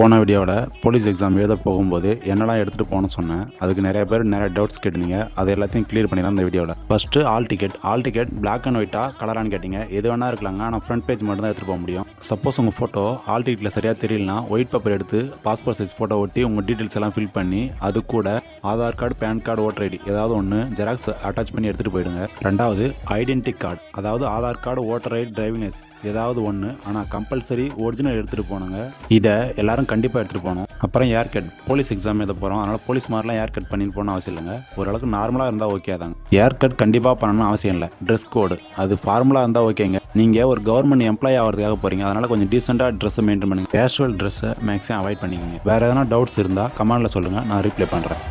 போன வீடியோவில் police exam எழுத போகும்போது என்னெல்லாம் எடுத்துகிட்டு போகணும்னு சொன்னேன். அதுக்கு நிறைய பேர் நிறைய டவுட்ஸ் கேட்டிருந்தீங்க அது எல்லாத்தையும் கிளியர் பண்ணிடலாம் இந்த வீடியோவில். First hall ticket hall ticket black and ஒயிட்டா கலரானு கேட்டிங்க. எது வேணா இருக்கலாங்க. ஆனால் ஃப்ரண்ட் பேஜ் மட்டும் தான் எடுத்துகிட்டு போக முடியும். சப்போஸ் உங்கள் ஃபோட்டோ ஆல் டிக்கெட்டில் சரியாக தெரியலனா ஒயிட் பேப்பர் எடுத்து பாஸ்போர்ட் சைஸ் ஃபோட்டோ ஒட்டி உங்கள் டீட்டெயில்ஸ் எல்லாம் ஃபில் பண்ணி அது கூட Aadhaar card PAN card voter ID ஏதாவது ஒன்று ஜெராக்ஸ் அட்டாச் பண்ணி எடுத்துகிட்டு போயிடுங்க. ரெண்டாவது ஐடென்டி கார்டு அதாவது Aadhaar card voter ID driving licence ஏதாவது ஒன்று ஆனால் கம்பல்சரி ஒரிஜினல் எடுத்துகிட்டு போனாங்க இதை எல்லாரும் கண்டிப்பாக எடுத்துகிட்டு போகணும். அப்புறம் ஏர் கட் போலீஸ் எக்ஸாம் எழுத போகிறோம் அதனால் போலீஸ் மாதிரிலாம் ஏர் கட் பண்ணிட்டு போகணும் அவசியம் இல்லைங்க. ஓரளவுக்கு நார்மலாக இருந்தால் ஓகே தாங்க. ஏர் கட் கண்டிப்பாக பண்ணணும்னு அவசியம் இல்லை. ட்ரெஸ் கோடு அது ஃபார்மலாக இருந்தால் ஓகேங்க நீங்கள் ஒரு கவர்மெண்ட் எம்ப்ளாய் ஆகிறதுக்காக போகிறீங்க அதனால் கொஞ்சம் டீசெண்டாக ட்ரெஸ்ஸை மெயின்டைன் பண்ணுங்க. கேஷுவல் ட்ரெஸ்ஸை மேக்ஸிமம் அவாய்ட் பண்ணிக்கோங்க. வேறு எதனா டவுட்ஸ் இருந்தால் கமெண்டில் சொல்லுங்கள் நான் ரிப்ளை பண்ணுறேன்